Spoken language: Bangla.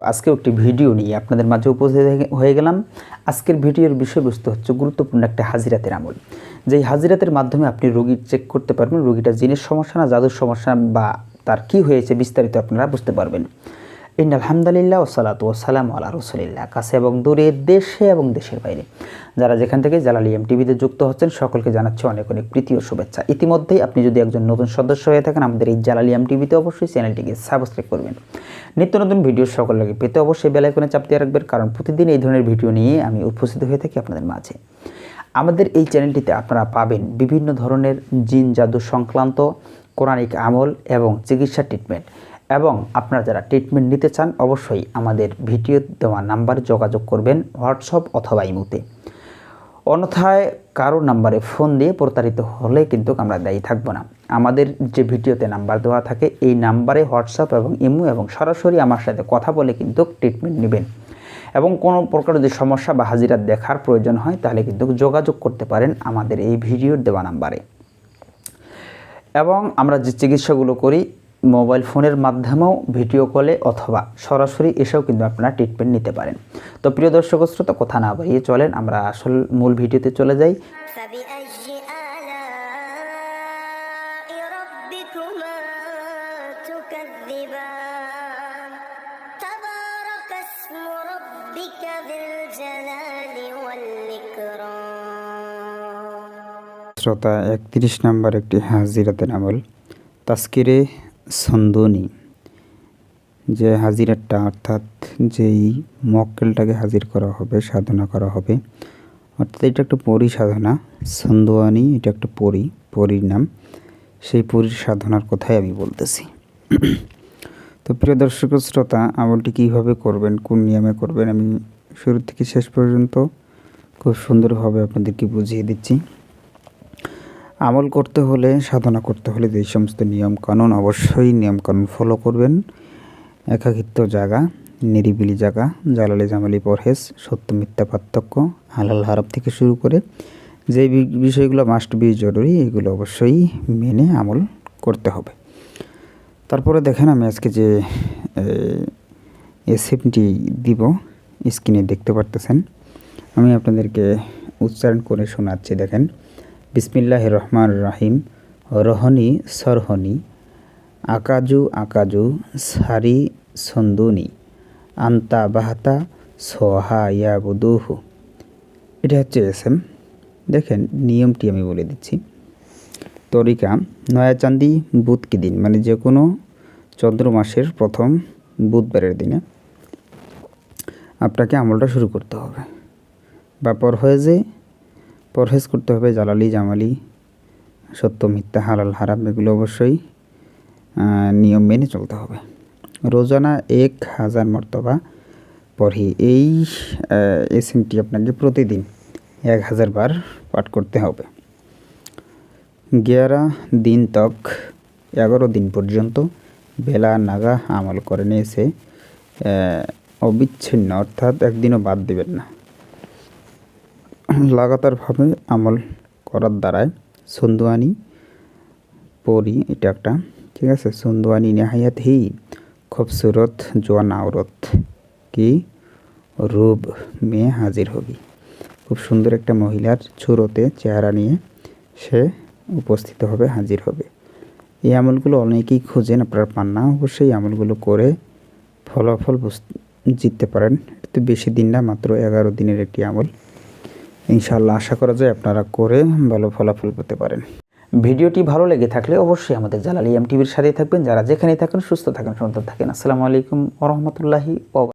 আজকেও একটি ভিডিও নিয়ে আপনাদের মাঝে উপস্থিত হয়ে- গেলাম। আজকের ভিডিওর বিষয়বস্তু হচ্ছে গুরুত্বপূর্ণ একটা হাজিরাতের আমল। যেই হাজিরাতের মাধ্যমে আপনি রোগীর চেক করতে পারবেন রোগীটা জিনের সমস্যা না, জাদুর সমস্যা বা তার কি হয়েছে বিস্তারিত আপনারা বুঝতে পারবেন। ইন আলহামদুলিল্লাহ ওসালাত ওসালাম আল্লাহ রসুলিল্লাহ, কাছে এবং দূরে, দেশে এবং দেশের বাইরে। যারা যেখান থেকে জালালিয়াম টিভিতে যুক্ত হচ্ছেন, সকলকে জানাচ্ছি অনেক অনেক প্রীতি ও শুভেচ্ছা। ইতিমধ্যেই আপনি যদি একজন নতুন সদস্য হয়ে থাকেন, আমাদের এই জালালিয়াম টিভিতে অবশ্যই চ্যানেলটিকে সাবস্ক্রাইব করবেন। নিত্য নতুন ভিডিও সকল লাগে পেতে অবশ্যই বেলাইকনে চাপ দিয়ে রাখবেন, কারণ প্রতিদিন এই ধরনের ভিডিও নিয়ে আমি উপস্থিত হয়ে থাকি আপনাদের মাঝে। আমাদের এই চ্যানেলটিতে আপনারা পাবেন বিভিন্ন ধরনের জিন জাদু সংক্রান্ত, কোরআনিক আমল এবং চিকিৎসা ট্রিটমেন্ট এবং আপনারা যারা ট্রিটমেন্ট নিতে চান, অবশ্যই আমাদের ভিডিও দেওয়া নাম্বারে যোগাযোগ করবেন হোয়াটসঅ্যাপ অথবা ইমুতে। অন্যথায় কারও নাম্বারে ফোন দিয়ে প্রতারিত হলে কিন্তু আমরা দায়ী থাকব না। আমাদের যে ভিডিওতে নাম্বার দেওয়া থাকে, এই নাম্বারে হোয়াটসঅ্যাপ এবং ইমো এবং সরাসরি আমার সাথে কথা বলে কিন্তু ট্রিটমেন্ট নেবেন। এবং কোনো প্রকার যদি সমস্যা বা হাজিরা দেখার প্রয়োজন হয়, তাহলে কিন্তু যোগাযোগ করতে পারেন আমাদের এই ভিডিওর দেওয়া নাম্বারে। এবং আমরা যে চিকিৎসাগুলো করি মোবাইল ফোনের মাধ্যমেও ভিডিও কলে অথবা সরাসরি এসেও কিন্তু আপনারা ট্রিটমেন্ট নিতে পারেন। তো প্রিয় দর্শক শ্রোতা কথা না বাড়িয়ে চলেন আমরা আসল মূল ভিডিওতে চলে যাই। শ্রোতা একত্রিশ নম্বর একটি হাজিরাতের আমল। তাস্কিরে সন্দনি যে হাজিরাটা, অর্থাৎ যেই মক্কেলটাকে হাজির করা হবে, সাধনা করা হবে, অর্থাৎ এটা একটা পরি সাধনা সন্দোয়ানি এটা একটা পরি, পরীর নাম, সেই পরীর সাধনার কথাই আমি বলতেছি। তো প্রিয় দর্শক শ্রোতা, আমলটি কীভাবে করবেন, কোন নিয়মে করবেন, আমি শুরু থেকে শেষ পর্যন্ত খুব সুন্দরভাবে আপনাদেরকে বুঝিয়ে দিচ্ছি। আমল করতে হলে, সাধনা করতে হলে যে সমস্ত নিয়ম কানুন অবশ্যই নিয়ম কানুন ফলো করবেন। একাকিত্ব জায়গা নিরিবিলি জায়গা জালালি জামালি পরহেজ, সত্য মিথ্যা পার্থক্য, হালাল হারাম থেকে শুরু করে যে বিষয়গুলো মাস্ট বি জরুরি, এগুলো অবশ্যই মেনে আমল করতে হবে। তারপরে দেখেন আমি আজকে যে এসএমটি দিব স্ক্রিনে দেখতে পারতেছেন। আমি আপনাদেরকে উচ্চারণ করে শোনাচ্ছি, দেখেন। বিসমিল্লাহ রহমান রাহিম, রহনি সরহনি, আকাজু আকাজু সারি সন্দুনি, আন্তা বাহাতা সোহা ইয়াবুদুহু। এটা হচ্ছে এস এম দেখেন, নিয়মটি আমি বলে দিচ্ছি। তরিকা নয়াচান্দি বুধ কি দিন? মানে যে কোনো চন্দ্র মাসের প্রথম বুধবারের দিনে আপনাকে আমলটা শুরু করতে হবে। বা পরহেজে পরহেজ করতে হবে জালালি জামালি সত্য মিথ্যা হালাল হারাম এগুলো অবশ্যই নিয়ম মেনে চলতে হবে। রোজানা এক হাজার মর্তবা পড়ি এই এসএমটি আপনাকে প্রতিদিন এক হাজার বার পাঠ করতে হবে। গিয়ারা দিন তক এগারো দিন পর্যন্ত বেলা নাগা আমল করে আহ, অবিচ্ছিন্ন অর্থাৎ একদিনও বাদ দেবেন না। লাগাতারভাবে আমল করার দ্বারায় সন্দুয়ানি পরি, এটা একটা, ঠিক আছে? সন্দুয়ানি নেহায়াত হি খুবসুরত জোয়ান আওরত কি রূপ মেয়ে হাজির হবি। খুব সুন্দর একটা মহিলার ছুরোতে চেহারা নিয়ে সে উপস্থিত হবে, হাজির হবে। এই আমলগুলো অনেকেই খোঁজেন, আপনারা পান না, অবশ্যই আমলগুলো করে ফলাফল জিততে পারেন। তো বেশি দিন না, মাত্র এগারো দিনের একটি আমল। ইনশাআল্লাহ আশা করা যায় আপনারা করে ভালো ফলাফল পেতে পারেন। ভিডিওটি ভালো লেগে থাকলে অবশ্যই আমাদের জালালি এম টিভির সাথেই থাকবেন। যারা যেখানেই থাকেন, সুস্থ থাকেন সন্তান থাকেন। আসসালামু আলাইকুম ওরহমতুল্লাহি